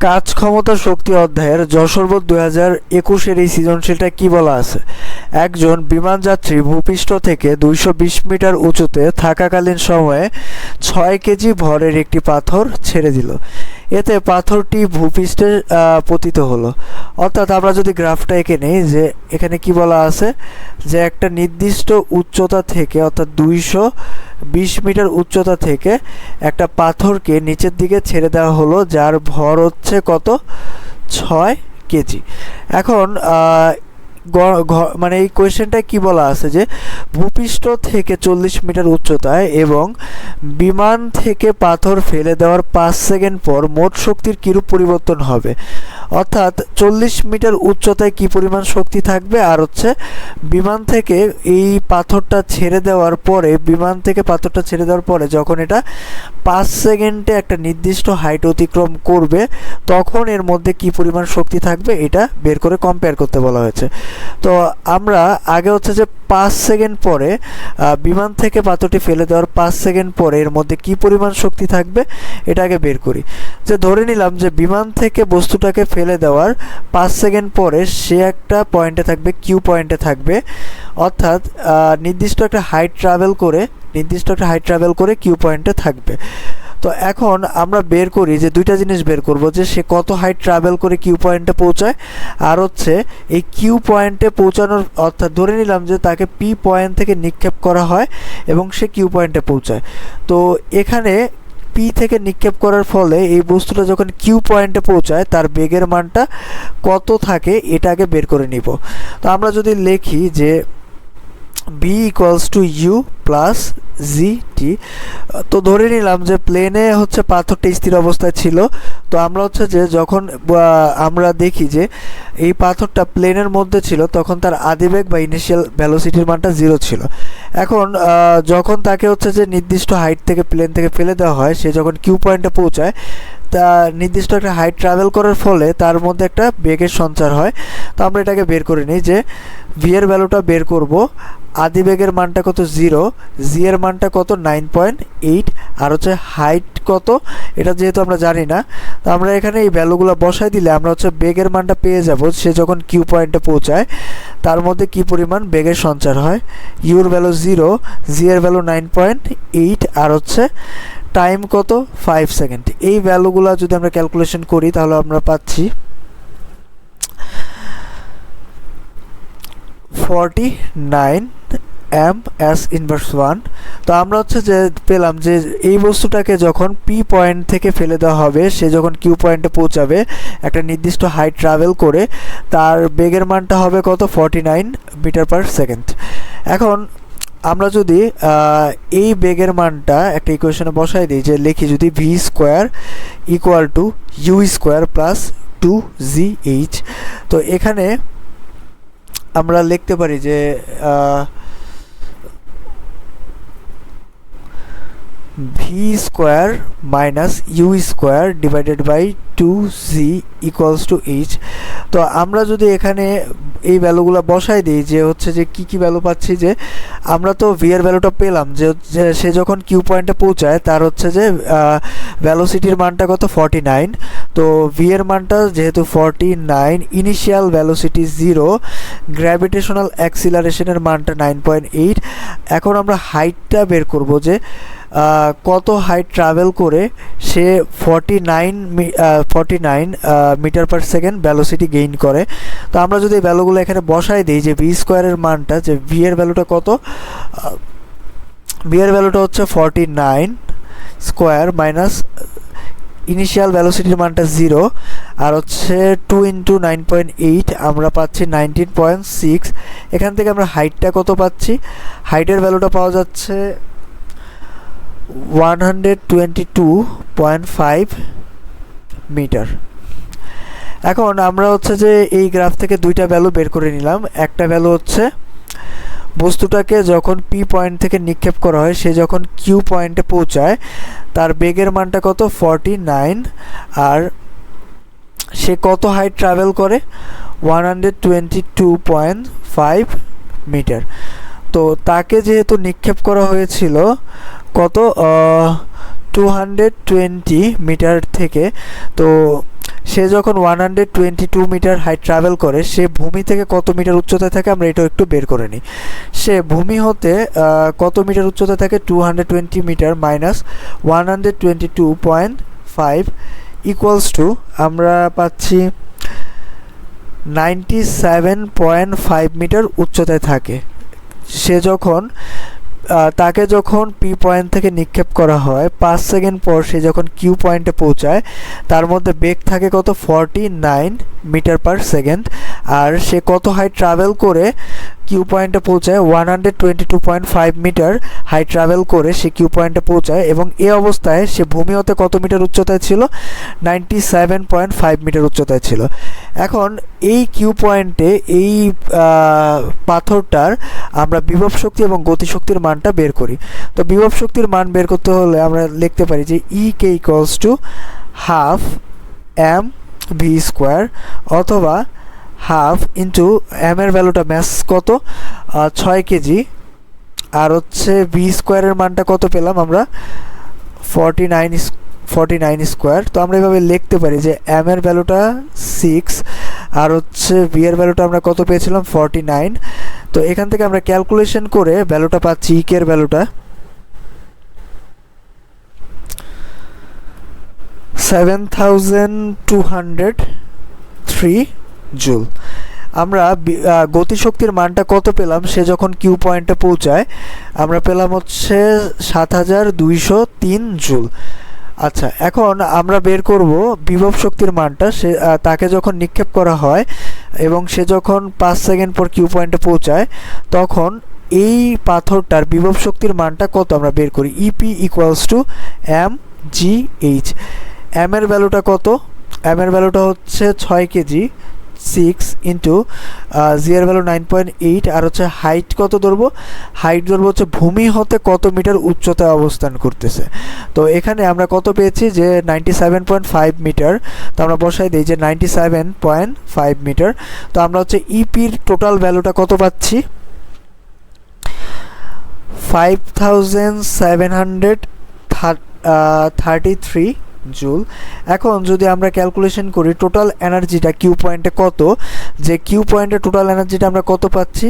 কাজ ক্ষমতা শক্তি অধ্যায়ের যশোরবোধ দুই হাজার একুশের এই সৃজনশীলটা কি বলা আছে? একজন বিমান যাত্রী ভূপৃষ্ঠ থেকে দুইশো বিশ মিটার উঁচুতে থাকাকালীন সময়ে ছয় কেজি ভরের একটি পাথর ছেড়ে দিল। এতে পাথরটি ভূপৃষ্ঠে পতিত হলো। অর্থাৎ আমরা যদি গ্রাফটা এঁকে নেই যে এখানে কি বলা আছে, যে একটা নির্দিষ্ট উচ্চতা থেকে, অর্থাৎ দুইশো বিশ মিটার উচ্চতা থেকে একটা পাথরকে নিচের দিকে ছেড়ে দেওয়া হলো, যার ভর হচ্ছে কত? ছয় কেজি। এখন মানে এই কোয়েশ্চেনটায় কি বলা আছে যে, ভূপৃষ্ঠ থেকে চল্লিশ মিটার উচ্চতায় এবং বিমান থেকে পাথর ফেলে দেওয়ার পাঁচ সেকেন্ড পর মোট শক্তির কিরূপ পরিবর্তন হবে? অর্থাৎ চল্লিশ মিটার উচ্চতায় কি পরিমাণ শক্তি থাকবে? আর হচ্ছে বিমান থেকে এই পাথরটা ছেড়ে দেওয়ার পরে, বিমান থেকে পাথরটা ছেড়ে দেওয়ার পরে যখন এটা পাঁচ সেকেন্ডে একটা নির্দিষ্ট হাইট অতিক্রম করবে, তখন এর মধ্যে কি পরিমাণ শক্তি থাকবে এটা বের করে কম্পেয়ার করতে বলা হয়েছে। তো আমরা আগে হচ্ছে যে পাঁচ সেকেন্ড পরে বিমান থেকে পাথরটি ফেলে দেওয়ার পাঁচ সেকেন্ড পরে এর মধ্যে কি পরিমাণ শক্তি থাকবে, এটা আগে বের করি। যে ধরে নিলাম যে বিমান থেকে বস্তুটাকে ফেলে দেওয়ার পাঁচ সেকেন্ড পরে সে একটা পয়েন্টে থাকবে, কিউ পয়েন্টে থাকবে। অর্থাৎ নির্দিষ্ট একটা হাইট ট্রাভেল করে, নির্দিষ্ট একটা হাইট ট্রাভেল করে কিউ পয়েন্টে থাকবে। তো এখন আমরা বের করি যে দুইটা জিনিস বের করব, যে সে কত হাইট ট্রাভেল করে কিউ পয়েন্টে পৌঁছায়, আর হচ্ছে এই কিউ পয়েন্টে পৌঁছানোর, অর্থাৎ ধরে নিলাম যে তাকে পি পয়েন্ট থেকে নিক্ষেপ করা হয় এবং সে কিউ পয়েন্টে পৌঁছায়। তো এখানে পি থেকে নিক্ষেপ করার ফলে এই বস্তুটা যখন কিউ পয়েন্টে পৌঁছায়, তার বেগের মানটা কত থাকে এটা আগে বের করে নিব। তো আমরা যদি লিখি যে V equals to U plus G T তো ধরে নিলাম যে প্লেনে হচ্ছে পাথরটা স্থির অবস্থায় ছিল। তো আমরা হচ্ছে যে যখন আমরা দেখি যে এই পাথরটা প্লেনের মধ্যে ছিল, তখন তার আদিবেগ বা ইনিশিয়াল ভ্যালোসিটির মানটা জিরো ছিল। এখন যখন তাকে হচ্ছে যে নির্দিষ্ট হাইট থেকে প্লেন থেকে ফেলে দেওয়া হয়, সে যখন কিউ পয়েন্টে পৌঁছায় তা নির্দিষ্ট একটা হাইট ট্রাভেল করার ফলে তার মধ্যে একটা বেগের সঞ্চার হয়। তো আমরা এটাকে বের করে নিই যে ভি এর ভ্যালুটা বের করব। আদি বেগের মানটা কত জিরো জি এর মানটা কত নাইন পয়েন্ট এইট আর হচ্ছে হাইট কত, এটা যেহেতু আমরা জানি না, তো আমরা এখানে এই ভ্যালুগুলো বসাই দিলে আমরা হচ্ছে বেগের মানটা পেয়ে যাব সে যখন কিউ পয়েন্টে পৌঁছায়, তার মধ্যে কি পরিমাণ বেগের সঞ্চার হয়? ইউর ভ্যালু জিরো জি এর ভ্যালু নাইন পয়েন্ট এইট আর হচ্ছে টাইম কত? ফাইভ সেকেন্ড এই ভ্যালুগুলো যদি আমরা ক্যালকুলেশন করি, তাহলে আমরা পাচ্ছি forty nine M S inverse one তো আমরা হচ্ছে যে পেলাম যে এই বস্তুটাকে যখন পি পয়েন্ট থেকে ফেলে দেওয়া হবে, সে যখন কিউ পয়েন্টে পৌঁছাবে, একটা নির্দিষ্ট হাইট ট্রাভেল করে, তার বেগের মানটা হবে কত? Forty nine metre per second এখন আমরা যদি এই বেগের মানটা একটা ইকুয়েশনে বসাই দিই, যে লিখি যদি V square equal to U square plus two G H তো এখানে আমরা লিখতে পারি যে V square minus U square divided by two G equals to H তো আমরা যদি এখানে এই ভ্যালুগুলো বসাই দিই, যে হচ্ছে যে কি কি ভ্যালু পাচ্ছি যে, আমরা তো ভি এর ভ্যালুটা পেলাম, যে সে যখন কিউ পয়েন্টে পৌঁছায়, তার হচ্ছে যে ভ্যালোসিটির মানটা কত? ফর্টি নাইন তো ভি এর মানটা যেহেতু forty nine initial velocity zero gravitational অ্যাক্সিলারেশনের মানটা নাইন পয়েন্ট এইট এখন আমরা হাইটটা বের করব যে কত হাইট ট্রাভেল করে সে forty nine forty nine metre per second velocity gain করে। তো আমরা যদি ভ্যালুগুলো এখানে বসাই দিই যে ভি স্কোয়ারের মানটা, যে ভি এর ভ্যালুটা কত ভি এর ভ্যালুটা হচ্ছে forty nine square minus initial ভ্যালোসিটির মানটা জিরো আর হচ্ছে two into nine point eight আমরা পাচ্ছি নাইনটিন পয়েন্ট সিক্স এখান থেকে আমরা হাইটটা কত পাচ্ছি? হাইটের ভ্যালুটা পাওয়া যাচ্ছে one hundred twenty two point five metre এখন আমরা হচ্ছে যে এই গ্রাফ থেকে দুইটা ভ্যালু বের করে নিলাম। একটা ভ্যালু হচ্ছে বস্তুটাকে যখন পি পয়েন্ট থেকে নিক্ষেপ করা হয়, সে যখন কিউ পয়েন্টে পৌঁছায়, তার বেগের মানটা কত? ফর্টি নাইন আর সে কত হাইট ট্রাভেল করে? One hundred twenty two point five metre তো তাকে যেহেতু নিক্ষেপ করা হয়েছিল, কত টু হান্ড্রেড টোয়েন্টি মিটার থেকে, তো সে যখন one hundred twenty two metre height travel করে, সে ভূমি থেকে কত মিটার উচ্চতায় থাকে আমরা এটাও একটু বের করে নিই। সে ভূমি হতে কত মিটার উচ্চতায় থাকে? Two hundred twenty metre minus one hundred twenty two point five equals to আমরা পাচ্ছি ninety seven point five metre উচ্চতায় থাকে। সে যখন তাকে যখন পি পয়েন্ট থেকে নিক্ষেপ করা হয়, পাঁচ সেকেন্ড পর সে যখন কিউ পয়েন্টে পৌঁছায়, তার মধ্যে বেগ থাকে কত? Forty nine metre per second আর সে কত হাইট ট্রাভেল করে কিউ পয়েন্টে পৌঁছায় one hundred twenty two point five metre height travel করে সে কিউ পয়েন্টে পৌঁছায় এবং এ অবস্থায় সে ভূমি হতে কত মিটার উচ্চতায় ছিল? Ninety seven point five metre উচ্চতায় ছিল। এখন এই কিউ পয়েন্টে এই পাথরটার আমরা বিভব শক্তি এবং গতিশক্তির মানটা বের করি। তো বিভব শক্তির মান বের করতে হলে আমরা লিখতে পারি যে E K equals to half M V square অথবা হাফ ইন্টু এম ভ্যালুটা ম্যাস কত? ছয় কেজি। আর হচ্ছে ভি স্কোয়ারের মানটা কত পেলাম আমরা? Forty nine forty nine square তো আমরা এভাবে লিখতে পারি যে এম এর ভ্যালুটা সিক্স আর হচ্ছে ভি এর ভ্যালুটা আমরা কত পেয়েছিলাম? ফর্টি নাইন তো এখান থেকে আমরা ক্যালকুলেশন করে ভ্যালুটা পাচ্ছি ইক এর ভ্যালুটা। Seven thousand two hundred three joule. আমরা গতিশক্তির মানটা কত পেলাম? সে যখন কিউ পয়েন্টে পৌঁছায়, আমরা পেলাম হচ্ছে সাত হাজার দুইশো তিন জুল। আচ্ছা এখন আমরা বের করব বিভব শক্তির মানটা। সে তাকে যখন নিক্ষেপ করা হয় এবং সে যখন পাঁচ সেকেন্ড পর কিউ পয়েন্টে পৌঁছায়, তখন এই পাথরটার বিভব শক্তির মানটা কত আমরা বের করি? EP equals to M G H M এর ভ্যালুটা কত? এম এর ভ্যালুটা হচ্ছে ছয় কেজি। সিক্স ইন্টু জি এর ভ্যালু নাইন পয়েন্ট এইট আর হচ্ছে হাইট কত ধরবো? হাইট ধরবো হচ্ছে ভূমি হতে কত মিটার উচ্চতায় অবস্থান করতেছে। তো এখানে আমরা কত পেয়েছি? যে ninety seven point five metre তো আমরা বসাই দিই যে ninety seven point five metre তো আমরা হচ্ছে ইপির টোটাল ভ্যালুটা কত পাচ্ছি? Five thousand seven hundred thirty three joule. এখন যদি আমরা ক্যালকুলেশন করি টোটাল এনার্জিটা কিউ পয়েন্টে কত? যে কিউ পয়েন্টে টোটাল এনার্জিটা আমরা কত পাচ্ছি?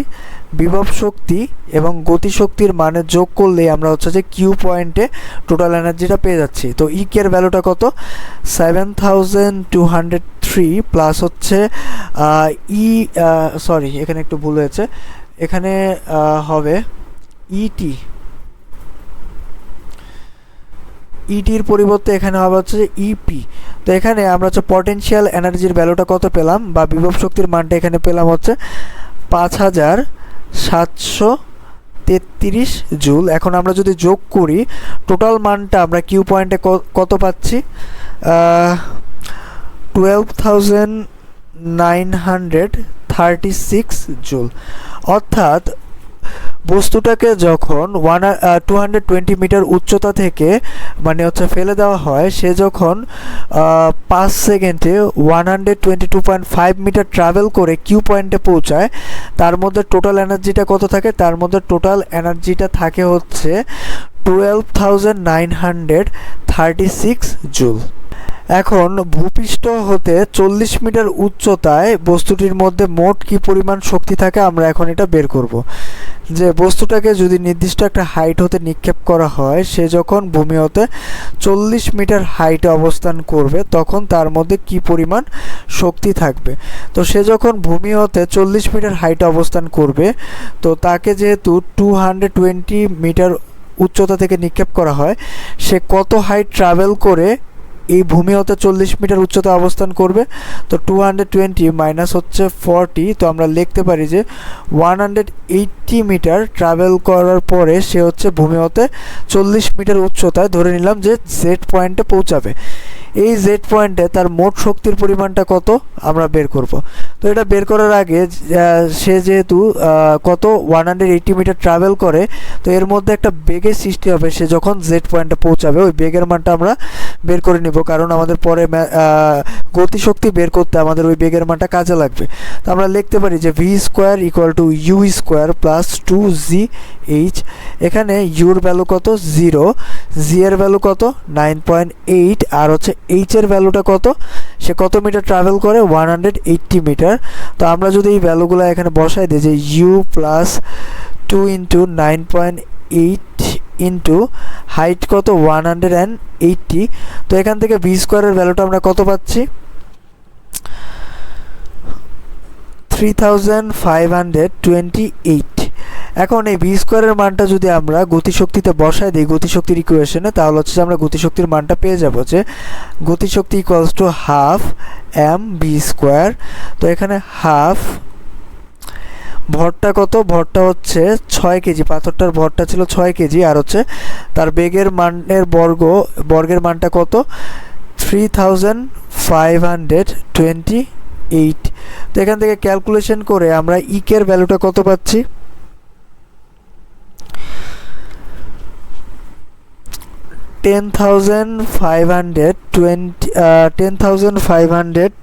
বিভব শক্তি এবং গতিশক্তির মানে যোগ করলেই আমরা হচ্ছে যে কিউ পয়েন্টে টোটাল এনার্জিটা পেয়ে যাচ্ছি। তো ই এর ভ্যালুটা কত? Seven thousand two hundred three plus হচ্ছে ই সরি এখানে একটু ভুল হয়েছে। এখানে হবে ইটি ইটির পরিবর্তে এখানে হবে হচ্ছে ইপি তো এখানে আমরা হচ্ছে পটেনশিয়াল এনার্জির ভ্যালুটা কত পেলাম বা বিভব শক্তির মানটা এখানে পেলাম হচ্ছে পাঁচ হাজার সাতশো তেত্রিশ জুল। এখন আমরা যদি যোগ করি টোটাল মানটা আমরা কিউ পয়েন্টে কত পাচ্ছি? Twelve thousand nine hundred thirty six joule. অর্থাৎ বস্তুটাকে যখন one two hundred twenty metre উচ্চতা থেকে মানে হচ্ছে ফেলে দেওয়া হয় সে যখন আহ, পাঁচ সেকেন্ডে one hundred twenty two point five metre travel করে কিউ পয়েন্টে পৌঁছায় তার মধ্যে টোটাল এনার্জিটা কত থাকে? তার মধ্যে টোটাল এনার্জিটা থাকে হচ্ছে twelve thousand nine hundred thirty six joule এখন ভূপৃষ্ঠ হতে চল্লিশ মিটার উচ্চতায় বস্তুটির মধ্যে মোট কি পরিমাণ শক্তি থাকে আমরা এখন এটা বের করব। যে বস্তুটাকে যদি নির্দিষ্ট একটা হাইট হতে নিক্ষেপ করা হয়, সে যখন ভূমি হতে চল্লিশ মিটার হাইটে অবস্থান করবে, তখন তার মধ্যে কি পরিমাণ শক্তি থাকবে? তো সে যখন ভূমি হতে চল্লিশ মিটার হাইটে অবস্থান করবে, তো তাকে যেহেতু টু হান্ড্রেড টোয়েন্টি মিটার উচ্চতা থেকে নিক্ষেপ করা হয়, সে কত হাইট ট্রাভেল করে এই ভূমি হতে চল্লিশ মিটার উচ্চতা অবস্থান করবে। তো টু হান্ড্রেড টোয়েন্টি মাইনাস হচ্ছে ফর্টি তো আমরা লিখতে পারি যে one hundred eighty metre travel করার পরে সে হচ্ছে ভূমি হতে চল্লিশ মিটার উচ্চতায় ধরে নিলাম যে সেট পয়েন্টে পৌঁছাবে। এই জেড পয়েন্টে তার মোট শক্তির পরিমাণটা কত? আমরা বের করব। তো এটা বের করার আগে সে যেহেতু কত one hundred eighty metre travel করে, তো এর মধ্যে একটা বেগের সৃষ্টি হবে। সে যখন জেড পয়েন্টে পৌঁছাবে, ওই বেগের মানটা আমরা বের করে নিব। কারণ আমাদের পরে গতিশক্তি বের করতে আমাদের ওই বেগের মানটা কাজে লাগবে। তো আমরা লিখতে পারি যে V square equal to U square plus two G H এখানে ইউর ভ্যালু কত? জিরো জি এর ভ্যালু কত? নাইন পয়েন্ট এইট আর হচ্ছে এইচ এর ভ্যালুটা কত? সে কত মিটার ট্রাভেল করে? ওয়ান হান্ড্রেড এইট্টি মিটার তো আমরা যদি এই ভ্যালুগুলো এখানে বসাই দিই যে u plus two into nine point eight into height কত? ওয়ান হান্ড্রেড অ্যান্ড এইট্টি তো এখান থেকে বি স্কোয়ারের ভ্যালুটা আমরা কত পাচ্ছি? Three thousand five hundred twenty eight এখন এই ভি স্কোয়ারের মানটা যদি আমরা গতিশক্তিতে বসাই দিই, গতিশক্তির ইকুয়েশনে তাহলে হচ্ছে যে আমরা গতিশক্তির মানটা পেয়ে যাব যে গতিশক্তি equals to half m v square তো এখানে হাফ ভরটা কত? ভরটা হচ্ছে ছয় কেজি পাথরটার ভরটা ছিল ছয় কেজি আর হচ্ছে তার বেগের মানের বর্গ, বর্গের মানটা কত? Three thousand five hundred twenty eight তো এখান থেকে ক্যালকুলেশন করে আমরা ইকের ভ্যালুটা কত পাচ্ছি? Ten thousand five hundred twenty ten thousand five hundred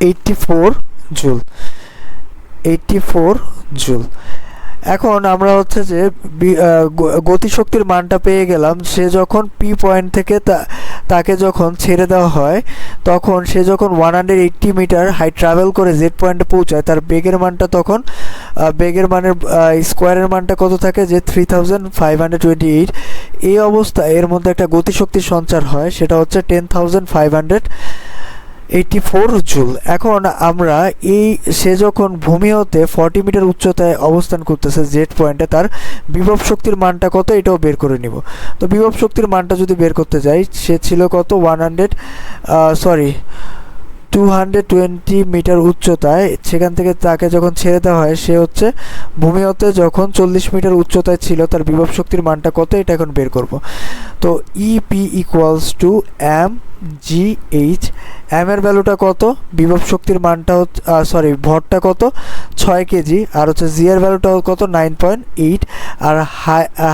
eighty four joule eighty four joule এখন আমরা হচ্ছে যে গতিশক্তির মানটা পেয়ে গেলাম। সে যখন পি পয়েন্ট থেকে তাকে যখন ছেড়ে দেওয়া হয়, তখন সে যখন one hundred eighty metre high travel করে জেড পয়েন্টে পৌঁছায়, তার বেগের মানটা তখন বেগের মানের স্কোয়ারের মানটা কত থাকে? যে three thousand five hundred twenty eight এই অবস্থায় এর মধ্যে একটা গতিশক্তির সঞ্চার হয়, সেটা হচ্ছে ten thousand five hundred eighty four joule. এখন আমরা এই সে যখন ভূমি হতে ফর্টি মিটার উচ্চতায় অবস্থান করতেছে জেড পয়েন্টে, তার বিভব শক্তির মানটা কত এটাও বের করে নিব। তো বিভব শক্তির মানটা যদি বের করতে যাই, সে ছিল কত? One hundred sorry two hundred twenty metre উচ্চতায়, সেখান থেকে তাকে যখন ছেড়ে দেওয়া হয়, সে হচ্ছে ভূমি হতে যখন চল্লিশ মিটার উচ্চতায় ছিল, তার বিভব শক্তির মানটা কত, এটা এখন বের করব। তো EP equals to m g h m এর ভ্যালুটা কত, বিভব শক্তির মানটা হচ্ছে সরি ভরটা কত, ছয় কেজি, আর হচ্ছে জি এর ভ্যালুটা কত নাইন পয়েন্ট এইট আর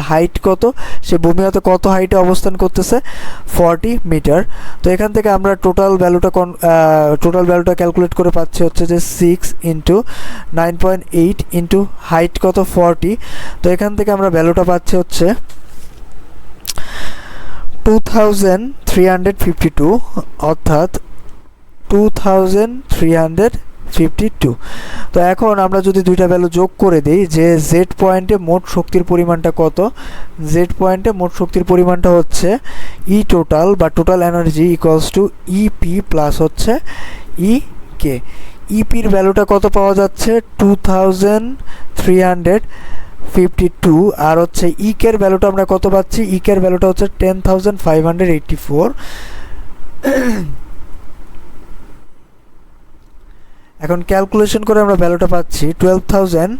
হাইট কত, সে ভূমি হতে কত হাইটে অবস্থান করতেছে ফর্টি মিটার তো এখান থেকে আমরা টোটাল ভ্যালুটা কন টোটাল ভ্যালুটা ক্যালকুলেট করে পাচ্ছি হচ্ছে যে six into nine point eight into height কত ফর্টি তো এখান থেকে আমরা ভ্যালুটা পাচ্ছি হচ্ছে two thousand three hundred fifty two অর্থাৎ two thousand three hundred fifty two তো এখন আমরা যদি দুইটা ভ্যালু যোগ করে দিই, যে জেড পয়েন্টে মোট শক্তির পরিমাণটা কত? জেড পয়েন্টে মোট শক্তির পরিমাণটা হচ্ছে ই টোটাল বা total energy equals to EP plus হচ্ছে ই কে ইপির ভ্যালুটা কত পাওয়া যাচ্ছে? Two thousand three hundred fifty two আর হচ্ছে ইকের ভ্যালুটা আমরা কত পাচ্ছি? ইকের ভ্যালুটা হচ্ছে ten thousand five hundred eighty four এখন ক্যালকুলেশন করে আমরা ভ্যালুটা পাচ্ছি twelve thousand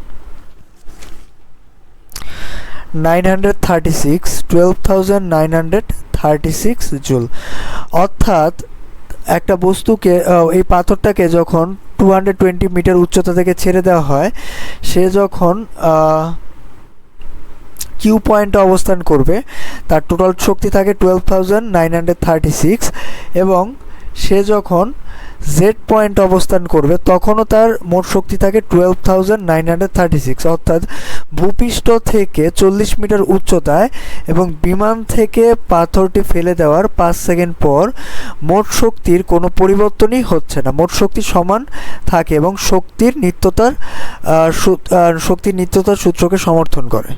nine hundred thirty six twelve thousand nine hundred thirty six joule অর্থাৎ একটা বস্তুকে এই পাথরটাকে যখন টু হান্ড্রেড টোয়েন্টি মিটার উচ্চতা থেকে ছেড়ে দেওয়া হয়, সে যখন কিউ পয়েন্টে অবস্থান করবে, তার টোটাল শক্তি থাকে twelve thousand nine hundred thirty six এবং সে যখন জেড পয়েন্ট অবস্থান করবে, তখনও তার মোট শক্তি থাকে twelve thousand nine hundred thirty six অর্থাৎ ভূপৃষ্ঠ থেকে চল্লিশ মিটার উচ্চতায় এবং বিমান থেকে পাথরটি ফেলে দেওয়ার পাঁচ সেকেন্ড পর মোট শক্তির কোনো পরিবর্তনই হচ্ছে না। মোট শক্তি সমান থাকে এবং শক্তির নিত্যতার শক্তির নিত্যতার সূত্রকে সমর্থন করে।